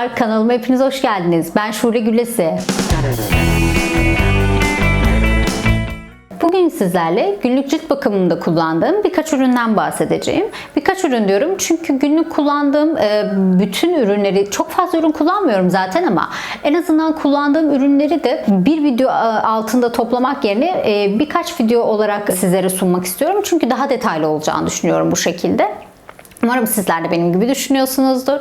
Merhabalar. Kanalıma hepiniz hoş geldiniz. Ben Şule Gülesi. Bugün sizlerle günlük cilt bakımında kullandığım birkaç üründen bahsedeceğim. Birkaç ürün diyorum çünkü günlük kullandığım e, bütün ürünleri çok fazla ürün kullanmıyorum zaten ama en azından kullandığım ürünleri de bir video e, altında toplamak yerine e, birkaç video olarak sizlere sunmak istiyorum. Çünkü daha detaylı olacağını düşünüyorum bu şekilde. Umarım sizler de benim gibi düşünüyorsunuzdur.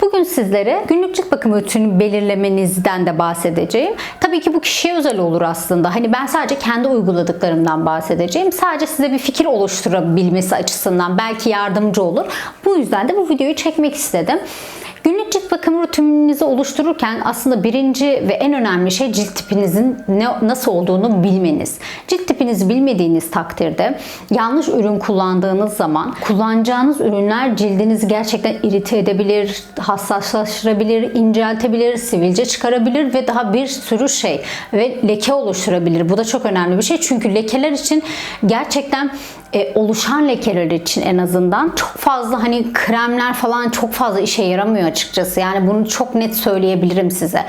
Bugün sizlere günlük cilt bakım rutini belirlemenizden de bahsedeceğim. Tabii ki bu kişiye özel olur aslında. Hani ben sadece kendi uyguladıklarımdan bahsedeceğim. Sadece size bir fikir oluşturabilmesi açısından belki yardımcı olur. Bu yüzden de bu videoyu çekmek istedim. Günlük cilt bakım rutininizi oluştururken aslında birinci ve en önemli şey cilt tipinizin ne, nasıl olduğunu bilmeniz. Cilt tipinizi bilmediğiniz takdirde yanlış ürün kullandığınız zaman kullanacağınız ürünler cildinizi gerçekten irite edebilir, hassaslaştırabilir, inceltebilir, sivilce çıkarabilir ve daha bir sürü şey ve leke oluşturabilir. Bu da çok önemli bir şey çünkü lekeler için gerçekten e, oluşan lekeler için en azından çok fazla hani kremler falan çok fazla işe yaramıyor açıkçası. Yani bunu çok net söyleyebilirim size.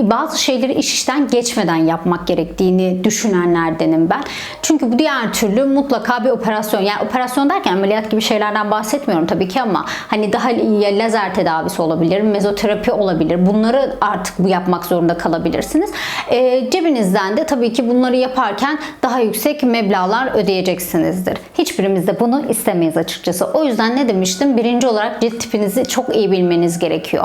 Bazı şeyleri iş işten geçmeden yapmak gerektiğini düşünenlerdenim ben. Çünkü bu diğer türlü mutlaka bir operasyon. Yani operasyon derken ameliyat gibi şeylerden bahsetmiyorum tabii ki ama hani daha iyi lazer tedavisi olabilir, mezoterapi olabilir. Bunları artık bu yapmak zorunda kalabilirsiniz. E, cebinizden de tabii ki bunları yaparken daha yüksek meblağlar ödeyeceksinizdir. Hiçbirimiz de bunu istemeyiz açıkçası. O yüzden ne demiştim? Birinci olarak cilt tipinizi çok iyi bilmeniz gerekiyor.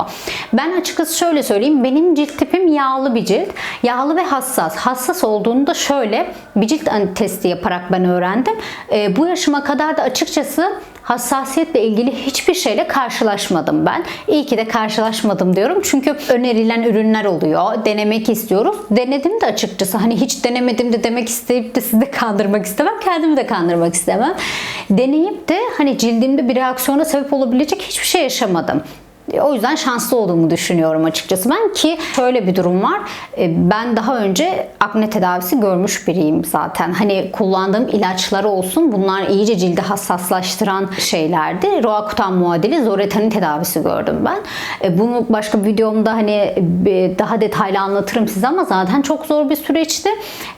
Ben açıkçası şöyle söyleyeyim. Benim cilt tipim yağlı bir cilt. Yağlı ve hassas. Hassas olduğunu da şöyle bir cilt testi yaparak ben öğrendim. E, bu yaşıma kadar da açıkçası hassasiyetle ilgili hiçbir şeyle karşılaşmadım ben. İyi ki de karşılaşmadım diyorum. Çünkü önerilen ürünler oluyor. Denemek istiyoruz. Denedim de açıkçası. Hani hiç denemedim de demek isteyip de sizi de kandırmak istemem. Kendimi de kandırmak istemem. Deneyip de hani cildimde bir reaksiyona sebep olabilecek hiçbir şey yaşamadım. O yüzden şanslı olduğumu düşünüyorum açıkçası ben ki şöyle bir durum var. E, ben daha önce akne tedavisi görmüş biriyim zaten. Hani kullandığım ilaçlar olsun bunlar iyice cildi hassaslaştıran şeylerdi. Roakutan muadili Zoretan'in tedavisi gördüm ben. E, bunu başka bir videomda hani daha detaylı anlatırım size ama zaten çok zor bir süreçti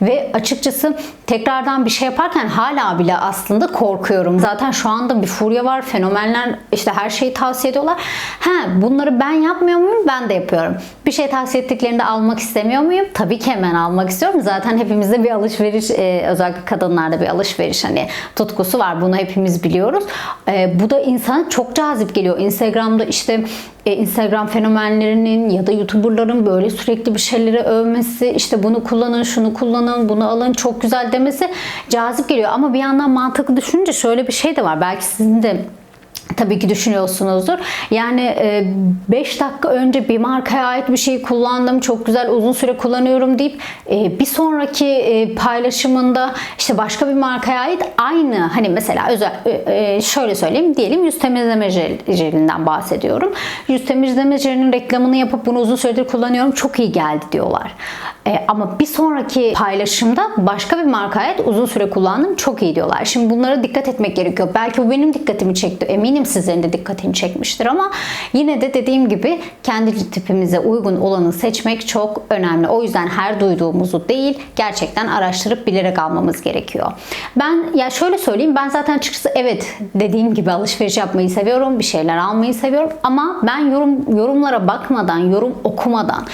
ve açıkçası tekrardan bir şey yaparken hala bile aslında korkuyorum. Zaten şu anda bir furya var. Fenomenler işte her şeyi tavsiye ediyorlar. Ha bunları ben yapmıyor muyum? Ben de yapıyorum. Bir şey tavsiye ettiklerinde almak istemiyor muyum? Tabii ki hemen almak istiyorum. Zaten hepimizde bir alışveriş, e, özellikle kadınlarda bir alışveriş hani tutkusu var. Bunu hepimiz biliyoruz. E, bu da insana çok cazip geliyor. Instagram'da işte e, Instagram fenomenlerinin ya da YouTuber'ların böyle sürekli bir şeyleri övmesi, işte bunu kullanın, şunu kullanın, bunu alın, çok güzel demesi cazip geliyor. Ama bir yandan mantıklı düşününce şöyle bir şey de var. Belki sizin de tabii ki düşünüyorsunuzdur. Yani 5 dakika önce bir markaya ait bir şey kullandım. Çok güzel uzun süre kullanıyorum deyip e, bir sonraki e, paylaşımında işte başka bir markaya ait aynı hani mesela özel e, şöyle söyleyeyim diyelim yüz temizleme jelinden bahsediyorum. Yüz temizleme jelinin reklamını yapıp bunu uzun süredir kullanıyorum. Çok iyi geldi diyorlar. Ama bir sonraki paylaşımda başka bir markaya ait uzun süre kullandım. Çok iyi diyorlar. Şimdi bunlara dikkat etmek gerekiyor. Belki bu benim dikkatimi çekti. Eminim sizlerin de dikkatini çekmiştir ama yine de dediğim gibi kendi tipimize uygun olanı seçmek çok önemli. O yüzden her duyduğumuzu değil gerçekten araştırıp bilerek almamız gerekiyor. Ben ya şöyle söyleyeyim ben zaten açıkçası evet dediğim gibi alışveriş yapmayı seviyorum. Bir şeyler almayı seviyorum ama ben yorum yorumlara bakmadan, yorum okumadan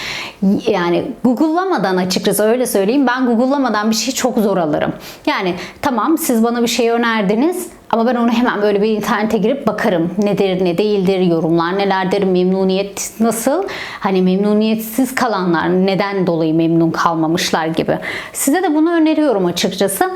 yani Google'lamadan açıkçası öyle söyleyeyim. Ben Google'lamadan bir şey çok zor alırım. Yani tamam siz bana bir şey önerdiniz ama ben onu hemen böyle bir internete girip bakarım. Nedir, ne değildir, yorumlar nelerdir, memnuniyet nasıl? Hani memnuniyetsiz kalanlar neden dolayı memnun kalmamışlar gibi. Size de bunu öneriyorum açıkçası.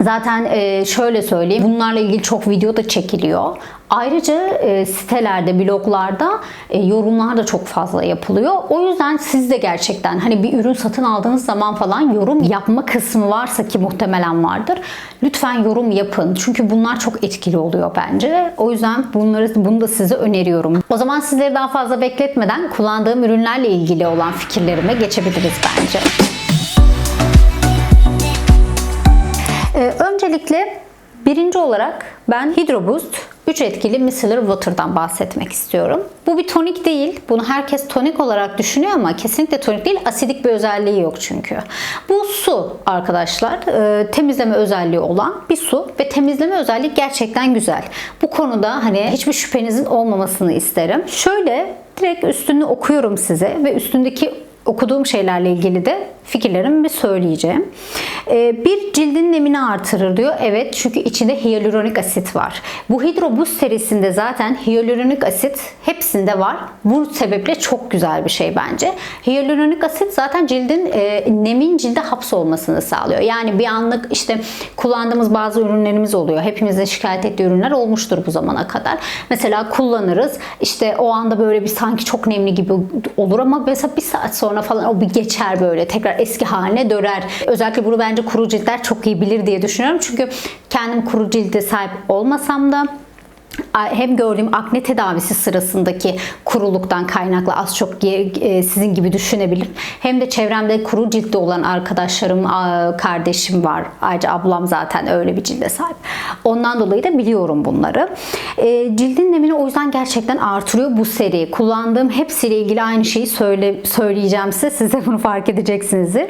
Zaten e, şöyle söyleyeyim. Bunlarla ilgili çok video da çekiliyor. Ayrıca e, sitelerde, bloglarda e, yorumlar da çok fazla yapılıyor. O yüzden siz de gerçekten hani bir ürün satın aldığınız zaman falan yorum yapma kısmı varsa ki muhtemelen vardır. Lütfen yorum yapın. Çünkü bunlar çok etkili oluyor bence. O yüzden bunları bunu da size öneriyorum. O zaman sizleri daha fazla bekletmeden kullandığım ürünlerle ilgili olan fikirlerime geçebiliriz bence. Ee, öncelikle birinci olarak ben Hydro Boost 3 etkili micellar water'dan bahsetmek istiyorum. Bu bir tonik değil. Bunu herkes tonik olarak düşünüyor ama kesinlikle tonik değil. Asidik bir özelliği yok çünkü. Bu su arkadaşlar. e, temizleme özelliği olan bir su ve temizleme özelliği gerçekten güzel. Bu konuda hani hiçbir şüphenizin olmamasını isterim. Şöyle direkt üstünü okuyorum size ve üstündeki okuduğum şeylerle ilgili de fikirlerimi söyleyeceğim. Ee, bir cildin nemini artırır diyor. Evet çünkü içinde hyaluronik asit var. Bu hidrobuz serisinde zaten hyaluronik asit hepsinde var. Bu sebeple çok güzel bir şey bence. Hyaluronik asit zaten cildin e, nemin cilde hapsolmasını sağlıyor. Yani bir anlık işte kullandığımız bazı ürünlerimiz oluyor. Hepimizin şikayet ettiği ürünler olmuştur bu zamana kadar. Mesela kullanırız. İşte o anda böyle bir sanki çok nemli gibi olur ama mesela bir saat sonra falan o bir geçer böyle tekrar eski haline döner. Özellikle bunu bence kuru ciltler çok iyi bilir diye düşünüyorum. Çünkü kendim kuru cilde sahip olmasam da hem gördüğüm akne tedavisi sırasındaki kuruluktan kaynaklı az çok e, sizin gibi düşünebilirim. Hem de çevremde kuru ciltte olan arkadaşlarım, kardeşim var. Ayrıca ablam zaten öyle bir cilde sahip. Ondan dolayı da biliyorum bunları. E, cildin nemini o yüzden gerçekten artırıyor bu seri. Kullandığım hepsiyle ilgili aynı şeyi söyle, söyleyeceğim size. Siz de bunu fark edeceksinizdir.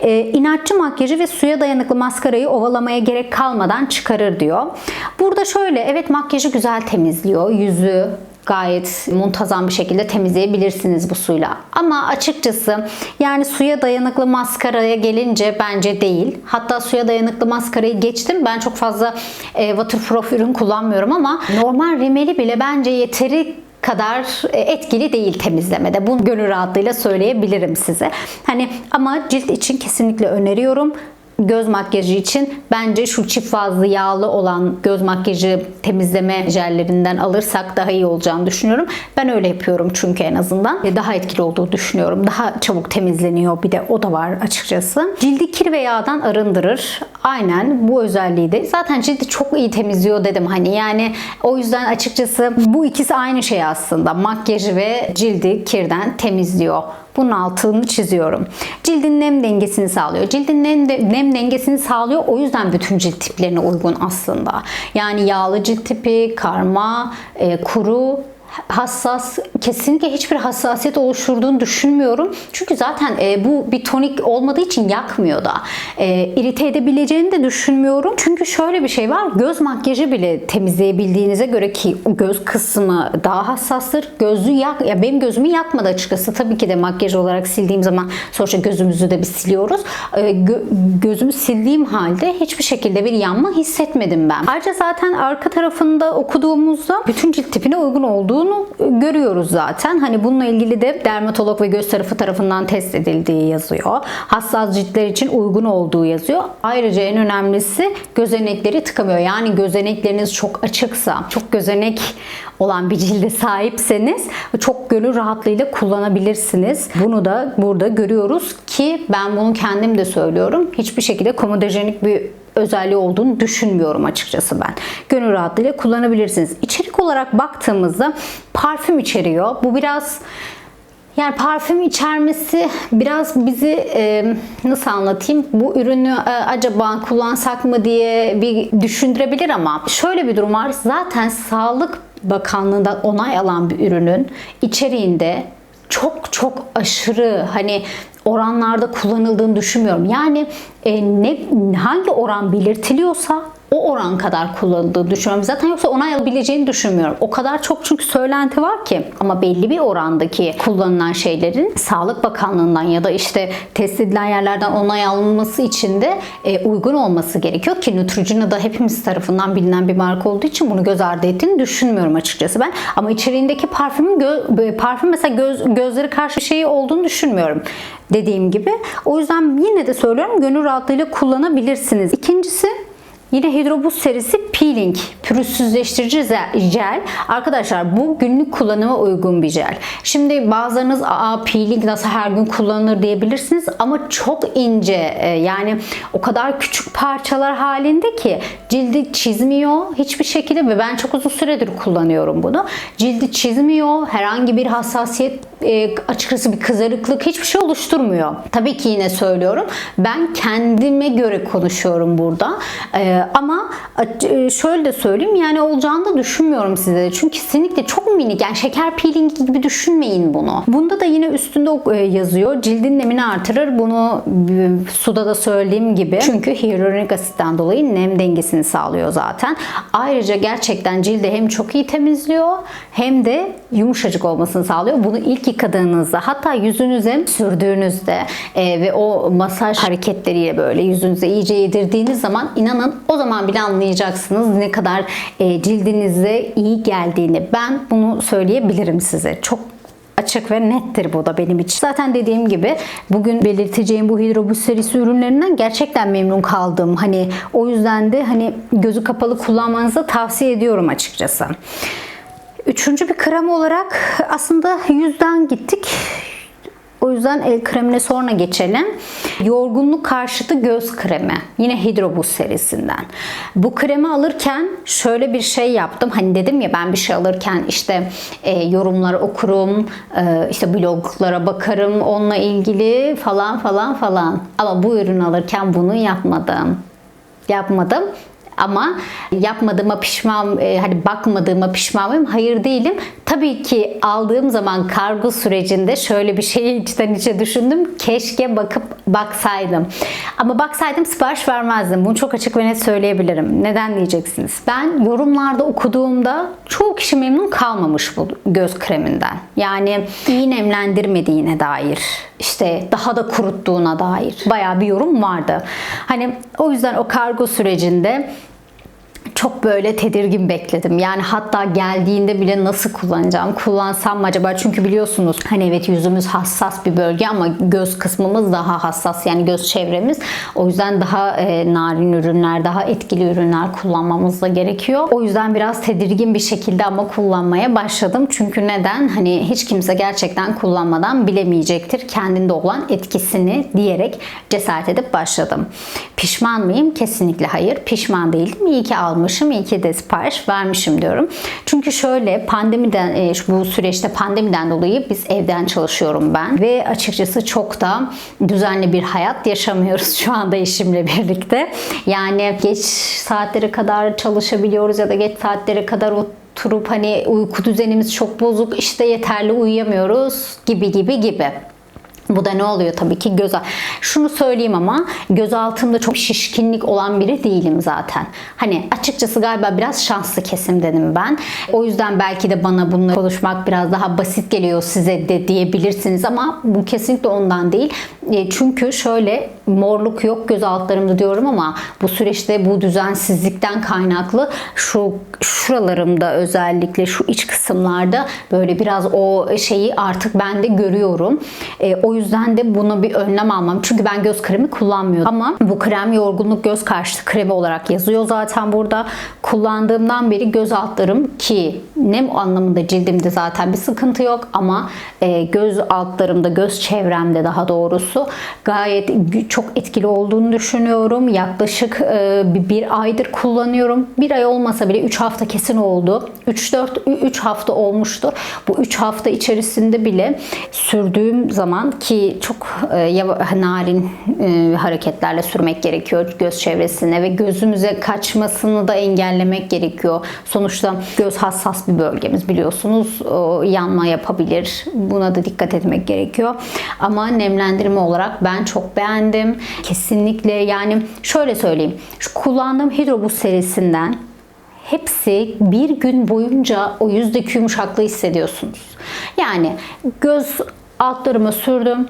E, inatçı makyajı ve suya dayanıklı maskarayı ovalamaya gerek kalmadan çıkarır diyor. Burada şöyle evet makyajı güzel temizliyor. Yüzü gayet muntazam bir şekilde temizleyebilirsiniz bu suyla. Ama açıkçası yani suya dayanıklı maskaraya gelince bence değil. Hatta suya dayanıklı maskarayı geçtim. Ben çok fazla e, waterproof ürün kullanmıyorum ama normal rimeli bile bence yeteri kadar e, etkili değil temizlemede. Bunu gönül rahatlığıyla söyleyebilirim size. Hani ama cilt için kesinlikle öneriyorum göz makyajı için bence şu çift fazlı yağlı olan göz makyajı temizleme jellerinden alırsak daha iyi olacağını düşünüyorum. Ben öyle yapıyorum çünkü en azından daha etkili olduğu düşünüyorum. Daha çabuk temizleniyor bir de o da var açıkçası. Cildi kir ve yağdan arındırır. Aynen bu özelliği de. Zaten cildi çok iyi temizliyor dedim hani yani o yüzden açıkçası bu ikisi aynı şey aslında. Makyajı ve cildi kirden temizliyor. Bunun altını çiziyorum. Cildin nem dengesini sağlıyor. Cildin nem, de, nem dengesini sağlıyor. O yüzden bütün cilt tiplerine uygun aslında. Yani yağlı cilt tipi, karma, e, kuru hassas kesinlikle hiçbir hassasiyet oluşturduğunu düşünmüyorum. Çünkü zaten e, bu bir tonik olmadığı için yakmıyor da. E, irite edebileceğini de düşünmüyorum. Çünkü şöyle bir şey var. Göz makyajı bile temizleyebildiğinize göre ki göz kısmı daha hassastır. Gözü yak ya benim gözümü yakmadı açıkçası. Tabii ki de makyaj olarak sildiğim zaman sonuçta gözümüzü de bir siliyoruz. E, gö, gözümü sildiğim halde hiçbir şekilde bir yanma hissetmedim ben. Ayrıca zaten arka tarafında okuduğumuzda bütün cilt tipine uygun olduğu olduğunu görüyoruz zaten. Hani bununla ilgili de dermatolog ve göz tarafı tarafından test edildiği yazıyor. Hassas ciltler için uygun olduğu yazıyor. Ayrıca en önemlisi gözenekleri tıkamıyor. Yani gözenekleriniz çok açıksa, çok gözenek olan bir cilde sahipseniz çok gönül rahatlığıyla kullanabilirsiniz. Bunu da burada görüyoruz ki ben bunu kendim de söylüyorum. Hiçbir şekilde komodojenik bir özelliği olduğunu düşünmüyorum açıkçası ben. Gönül rahatlığıyla kullanabilirsiniz. İçerik olarak baktığımızda parfüm içeriyor. Bu biraz yani parfüm içermesi biraz bizi e, nasıl anlatayım? Bu ürünü e, acaba kullansak mı diye bir düşündürebilir ama şöyle bir durum var. Zaten Sağlık Bakanlığı'ndan onay alan bir ürünün içeriğinde çok çok aşırı hani oranlarda kullanıldığını düşünmüyorum. Yani e, ne hangi oran belirtiliyorsa o oran kadar kullanıldığını düşünüyorum. Zaten yoksa onay alabileceğini düşünmüyorum. O kadar çok çünkü söylenti var ki ama belli bir orandaki kullanılan şeylerin Sağlık Bakanlığı'ndan ya da işte test edilen yerlerden onay alınması için de e, uygun olması gerekiyor ki Neutrogena da hepimiz tarafından bilinen bir marka olduğu için bunu göz ardı ettiğini düşünmüyorum açıkçası ben. Ama içeriğindeki parfümün gö- parfüm mesela göz, gözleri karşı şeyi olduğunu düşünmüyorum dediğim gibi. O yüzden yine de söylüyorum gönül rahatlığıyla kullanabilirsiniz. İkincisi Yine Hidrobus serisi peeling, pürüzsüzleştirici jel. Arkadaşlar bu günlük kullanıma uygun bir jel. Şimdi bazılarınız aa peeling nasıl her gün kullanılır diyebilirsiniz ama çok ince e, yani o kadar küçük parçalar halinde ki cildi çizmiyor hiçbir şekilde ve ben çok uzun süredir kullanıyorum bunu. Cildi çizmiyor, herhangi bir hassasiyet e, açıkçası bir kızarıklık hiçbir şey oluşturmuyor. Tabii ki yine söylüyorum. Ben kendime göre konuşuyorum burada. E, ama e, şöyle de söyleyeyim yani olacağını da düşünmüyorum size. de. Çünkü kesinlikle çok minik yani şeker peelingi gibi düşünmeyin bunu. Bunda da yine üstünde e, yazıyor. Cildin nemini artırır. Bunu e, suda da söylediğim gibi. Çünkü hyaluronik asitten dolayı nem dengesini sağlıyor zaten. Ayrıca gerçekten cildi hem çok iyi temizliyor hem de yumuşacık olmasını sağlıyor. Bunu ilk yıkadığınızda hatta yüzünüze sürdüğünüzde e, ve o masaj hareketleriyle böyle yüzünüze iyice yedirdiğiniz zaman inanın o zaman bile anlayacaksınız ne kadar e, cildinize iyi geldiğini. Ben bunu söyleyebilirim size. Çok açık ve nettir bu da benim için. Zaten dediğim gibi bugün belirteceğim bu hidrobüs serisi ürünlerinden gerçekten memnun kaldım. Hani o yüzden de hani gözü kapalı kullanmanızı tavsiye ediyorum açıkçası. Üçüncü bir krem olarak aslında yüzden gittik. O yüzden el kremine sonra geçelim. Yorgunluk karşıtı göz kremi. Yine Hydroboost serisinden. Bu kremi alırken şöyle bir şey yaptım. Hani dedim ya ben bir şey alırken işte e, yorumları okurum, e, işte bloglara bakarım onunla ilgili falan falan falan. Ama bu ürün alırken bunu yapmadım. Yapmadım. Ama yapmadığıma pişman, e, hani bakmadığıma pişman mıyım? Hayır değilim. Tabii ki aldığım zaman kargo sürecinde şöyle bir şeyi içten içe düşündüm. Keşke bakıp baksaydım. Ama baksaydım sipariş vermezdim. Bunu çok açık ve net söyleyebilirim. Neden diyeceksiniz? Ben yorumlarda okuduğumda çoğu kişi memnun kalmamış bu göz kreminden. Yani iyi nemlendirmediğine dair, işte daha da kuruttuğuna dair bayağı bir yorum vardı. Hani o yüzden o kargo sürecinde çok böyle tedirgin bekledim. Yani hatta geldiğinde bile nasıl kullanacağım? Kullansam mı acaba? Çünkü biliyorsunuz hani evet yüzümüz hassas bir bölge ama göz kısmımız daha hassas. Yani göz çevremiz. O yüzden daha e, narin ürünler, daha etkili ürünler kullanmamız da gerekiyor. O yüzden biraz tedirgin bir şekilde ama kullanmaya başladım. Çünkü neden? Hani hiç kimse gerçekten kullanmadan bilemeyecektir kendinde olan etkisini diyerek cesaret edip başladım. Pişman mıyım? Kesinlikle hayır. Pişman değildim. İyi ki almışım. İyi ki de sipariş vermişim diyorum. Çünkü şöyle pandemiden e, bu süreçte pandemiden dolayı biz evden çalışıyorum ben ve açıkçası çok da düzenli bir hayat yaşamıyoruz şu anda eşimle birlikte. Yani geç saatlere kadar çalışabiliyoruz ya da geç saatlere kadar oturup hani uyku düzenimiz çok bozuk işte yeterli uyuyamıyoruz gibi gibi gibi. Bu da ne oluyor tabii ki göz Şunu söyleyeyim ama göz altımda çok şişkinlik olan biri değilim zaten. Hani açıkçası galiba biraz şanslı kesimdenim ben. O yüzden belki de bana bunları konuşmak biraz daha basit geliyor size de diyebilirsiniz ama bu kesinlikle ondan değil. E, Çünkü şöyle morluk yok göz altlarımda diyorum ama bu süreçte bu düzensizlikten kaynaklı şu şuralarımda özellikle şu iç kısımlarda böyle biraz o şeyi artık ben de görüyorum. E, o yüzden de bunu bir önlem almam. Çünkü ben göz kremi kullanmıyorum. Ama bu krem yorgunluk göz karşıtı kremi olarak yazıyor zaten burada. Kullandığımdan beri göz altlarım ki nem anlamında cildimde zaten bir sıkıntı yok ama e, göz altlarımda, göz çevremde daha doğrusu gayet çok etkili olduğunu düşünüyorum. Yaklaşık e, bir aydır kullanıyorum. Bir ay olmasa bile 3 hafta kesin oldu. 3-4 3 hafta olmuştur. Bu 3 hafta içerisinde bile sürdüğüm zaman ki çok e, narin e, hareketlerle sürmek gerekiyor göz çevresine ve gözümüze kaçmasını da engellemek gerekiyor. Sonuçta göz hassas bir bölgemiz biliyorsunuz. O yanma yapabilir. Buna da dikkat etmek gerekiyor. Ama nemlendirme olarak ben çok beğendim. Kesinlikle yani şöyle söyleyeyim. Şu kullandığım Hydroboost serisinden hepsi bir gün boyunca o yüzdeki yumuşaklığı hissediyorsunuz. Yani göz altlarıma sürdüm,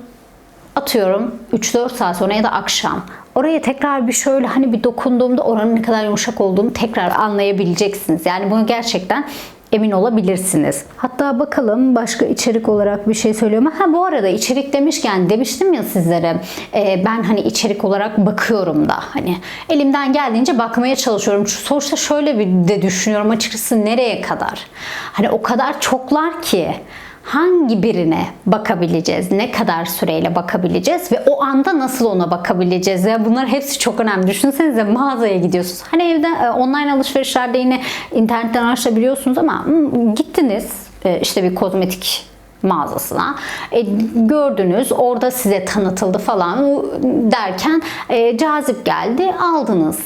atıyorum 3-4 saat sonra ya da akşam. Oraya tekrar bir şöyle hani bir dokunduğumda oranın ne kadar yumuşak olduğunu tekrar anlayabileceksiniz. Yani bunu gerçekten emin olabilirsiniz. Hatta bakalım başka içerik olarak bir şey söylüyorum. Ha bu arada içerik demişken demiştim ya sizlere e, ben hani içerik olarak bakıyorum da hani elimden geldiğince bakmaya çalışıyorum. Sonuçta şöyle bir de düşünüyorum açıkçası nereye kadar? Hani o kadar çoklar ki hangi birine bakabileceğiz? Ne kadar süreyle bakabileceğiz? Ve o anda nasıl ona bakabileceğiz? Ya bunlar hepsi çok önemli. Düşünsenize mağazaya gidiyorsunuz. Hani evde e, online alışverişlerde yine internetten açabiliyorsunuz ama hmm, gittiniz e, işte bir kozmetik mağazasına e, gördünüz orada size tanıtıldı falan derken e, cazip geldi aldınız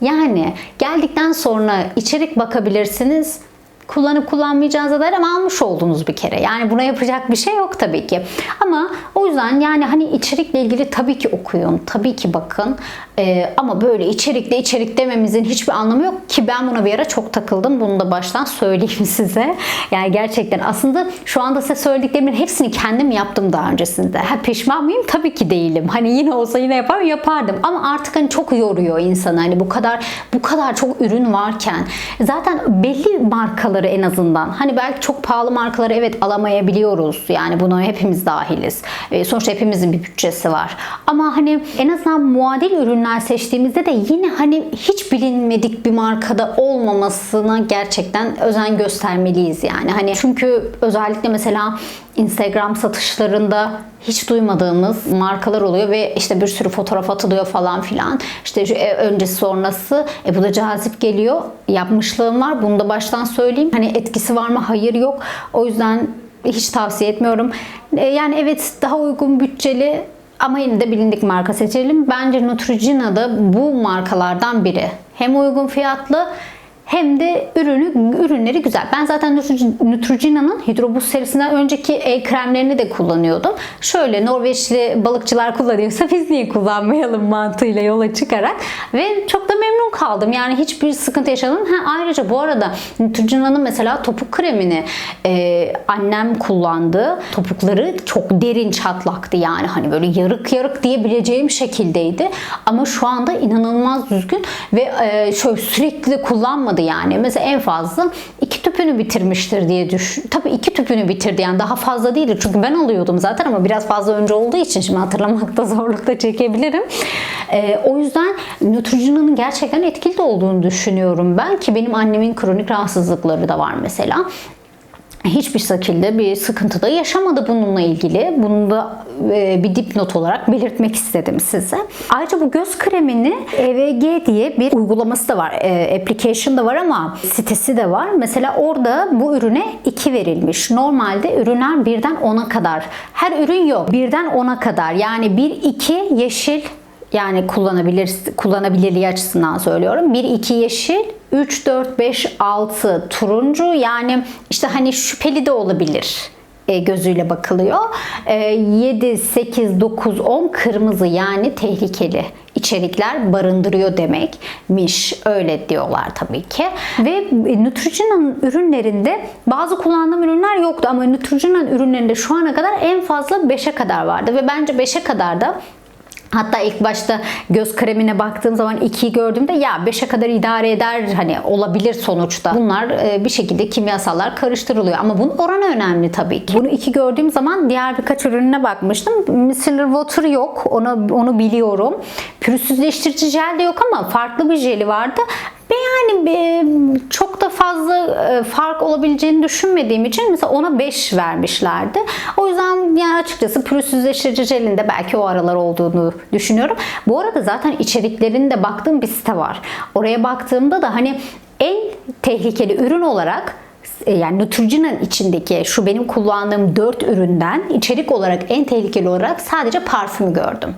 Yani geldikten sonra içerik bakabilirsiniz. Kullanıp kullanmayacağınıza dair ama almış oldunuz bir kere. Yani buna yapacak bir şey yok tabii ki. Ama o yüzden yani hani içerikle ilgili tabii ki okuyun. Tabii ki bakın. Ee, ama böyle içerikle içerik dememizin hiçbir anlamı yok ki ben buna bir ara çok takıldım. Bunu da baştan söyleyeyim size. Yani gerçekten aslında şu anda size söylediklerimin hepsini kendim yaptım daha öncesinde. Ha, pişman mıyım? Tabii ki değilim. Hani yine olsa yine yapar yapardım. Ama artık hani çok yoruyor insanı. Hani bu kadar bu kadar çok ürün varken zaten belli markaları en azından hani belki çok pahalı markaları evet alamayabiliyoruz. Yani buna hepimiz dahiliz. E, sonuçta hepimizin bir bütçesi var. Ama hani en azından muadil ürünler seçtiğimizde de yine hani hiç bilinmedik bir markada olmamasına gerçekten özen göstermeliyiz yani. Hani çünkü özellikle mesela Instagram satışlarında hiç duymadığımız markalar oluyor ve işte bir sürü fotoğraf atılıyor falan filan. İşte e, öncesi sonrası e, bu da cazip geliyor. Yapmışlığım var. Bunu da baştan söyleyeyim. Hani etkisi var mı? Hayır yok. O yüzden hiç tavsiye etmiyorum. E, yani evet daha uygun bütçeli ama yine de bilindik marka seçelim. Bence Neutrogena da bu markalardan biri. Hem uygun fiyatlı hem de ürünü ürünleri güzel. Ben zaten Neutrogena'nın Hydroboost serisinden önceki el kremlerini de kullanıyordum. Şöyle Norveçli balıkçılar kullanıyorsa biz niye kullanmayalım mantığıyla yola çıkarak ve çok da memnun kaldım. Yani hiçbir sıkıntı yaşamadım. Ha, ayrıca bu arada Neutrogena'nın mesela topuk kremini e, annem kullandı. Topukları çok derin çatlaktı yani hani böyle yarık yarık diyebileceğim şekildeydi. Ama şu anda inanılmaz düzgün ve e, şöyle sürekli kullanmadı yani. Mesela en fazla iki tüpünü bitirmiştir diye düşün. Tabii iki tüpünü bitirdi yani daha fazla değildi. Çünkü ben alıyordum zaten ama biraz fazla önce olduğu için şimdi hatırlamakta zorluk da çekebilirim. Ee, o yüzden Neutrogena'nın gerçekten etkili olduğunu düşünüyorum ben ki benim annemin kronik rahatsızlıkları da var mesela hiçbir şekilde bir sıkıntı da yaşamadı bununla ilgili. Bunu da e, bir dipnot olarak belirtmek istedim size. Ayrıca bu göz kremini EVG diye bir uygulaması da var. E, application da var ama sitesi de var. Mesela orada bu ürüne 2 verilmiş. Normalde ürünler birden 10'a kadar. Her ürün yok. Birden 10'a kadar. Yani 1 2 yeşil yani kullanabilir kullanabilirliği açısından söylüyorum. 1 2 yeşil, 3 4 5 6 turuncu yani işte hani şüpheli de olabilir e, gözüyle bakılıyor. 7 8 9 10 kırmızı yani tehlikeli içerikler barındırıyor demekmiş. Öyle diyorlar tabii ki. Ve Neutrogena'nın ürünlerinde bazı kullandığım ürünler yoktu ama Neutrogena'nın ürünlerinde şu ana kadar en fazla 5'e kadar vardı ve bence 5'e kadar da Hatta ilk başta göz kremine baktığım zaman 2'yi gördüğümde ya 5'e kadar idare eder hani olabilir sonuçta. Bunlar e, bir şekilde kimyasallar karıştırılıyor ama bunun oranı önemli tabii ki. Bunu 2 gördüğüm zaman diğer birkaç ürününe bakmıştım. Micellar Water yok. Onu onu biliyorum. Pürüzsüzleştirici jel de yok ama farklı bir jeli vardı. Yani çok da fazla e, fark olabileceğini düşünmediğim için mesela ona 5 vermişlerdi. O yüzden yani açıkçası pürüzsüzleştirici jelinde belki o aralar olduğunu düşünüyorum. Bu arada zaten içeriklerinde baktığım bir site var. Oraya baktığımda da hani en tehlikeli ürün olarak yani Neutrogena'nın içindeki şu benim kullandığım 4 üründen içerik olarak en tehlikeli olarak sadece parfüm gördüm.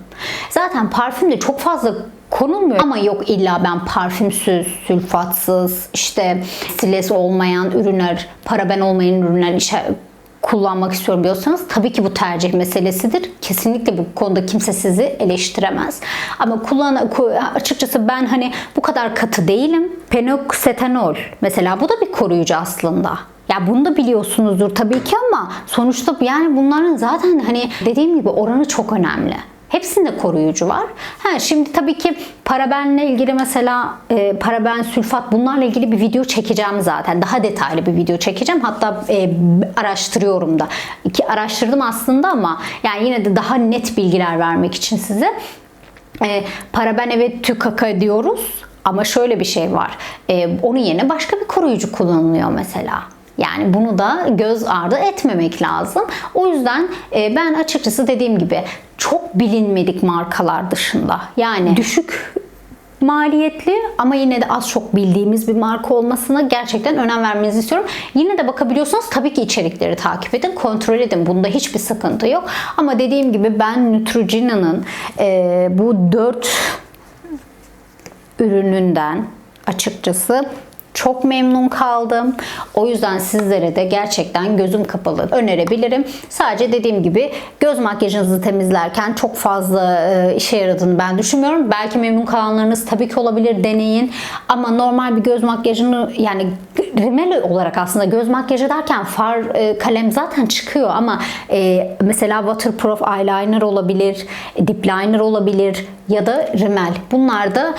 Zaten parfüm de çok fazla konulmuyor ama yok illa ben parfümsüz, sülfatsız, işte stilesi olmayan ürünler, paraben olmayan ürünler kullanmak istiyorum diyorsanız tabii ki bu tercih meselesidir. Kesinlikle bu konuda kimse sizi eleştiremez. Ama kullan açıkçası ben hani bu kadar katı değilim. Penoksetanol mesela bu da bir koruyucu aslında. Ya bunu da biliyorsunuzdur tabii ki ama sonuçta yani bunların zaten hani dediğim gibi oranı çok önemli. Hepsinde koruyucu var. Ha, şimdi tabii ki parabenle ilgili mesela e, paraben, sülfat bunlarla ilgili bir video çekeceğim zaten. Daha detaylı bir video çekeceğim. Hatta e, araştırıyorum da. Ki araştırdım aslında ama yani yine de daha net bilgiler vermek için size. E, paraben evet tükaka diyoruz ama şöyle bir şey var. E, onun yerine başka bir koruyucu kullanılıyor mesela. Yani bunu da göz ardı etmemek lazım. O yüzden e, ben açıkçası dediğim gibi çok bilinmedik markalar dışında yani düşük maliyetli ama yine de az çok bildiğimiz bir marka olmasına gerçekten önem vermenizi istiyorum. Yine de bakabiliyorsanız tabii ki içerikleri takip edin, kontrol edin. Bunda hiçbir sıkıntı yok. Ama dediğim gibi ben Neutrogena'nın e, bu 4 ürününden açıkçası çok memnun kaldım. O yüzden sizlere de gerçekten gözüm kapalı önerebilirim. Sadece dediğim gibi göz makyajınızı temizlerken çok fazla e, işe yaradığını ben düşünmüyorum. Belki memnun kalanlarınız tabii ki olabilir deneyin. Ama normal bir göz makyajını yani rimel olarak aslında göz makyajı derken far e, kalem zaten çıkıyor ama e, mesela waterproof eyeliner olabilir, dip liner olabilir ya da rimel. Bunlar da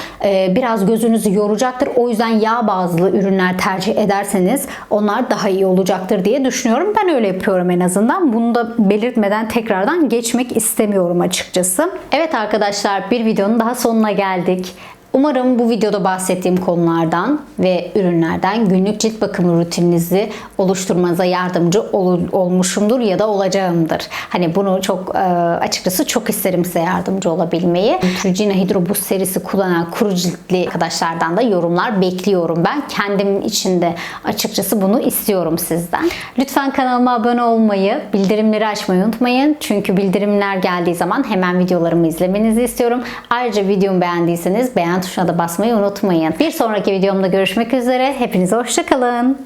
biraz gözünüzü yoracaktır. O yüzden yağ bazlı ürünler tercih ederseniz onlar daha iyi olacaktır diye düşünüyorum. Ben öyle yapıyorum en azından. Bunu da belirtmeden tekrardan geçmek istemiyorum açıkçası. Evet arkadaşlar bir videonun daha sonuna geldik. Umarım bu videoda bahsettiğim konulardan ve ürünlerden günlük cilt bakımı rutininizi oluşturmanıza yardımcı ol- olmuşumdur ya da olacağımdır. Hani bunu çok e, açıkçası çok isterim size yardımcı olabilmeyi. Neutrogena Hydro Boost serisi kullanan kuru ciltli arkadaşlardan da yorumlar bekliyorum. Ben kendim için de açıkçası bunu istiyorum sizden. Lütfen kanalıma abone olmayı, bildirimleri açmayı unutmayın. Çünkü bildirimler geldiği zaman hemen videolarımı izlemenizi istiyorum. Ayrıca videomu beğendiyseniz beğen tuşuna da basmayı unutmayın. Bir sonraki videomda görüşmek üzere. Hepinize hoşçakalın.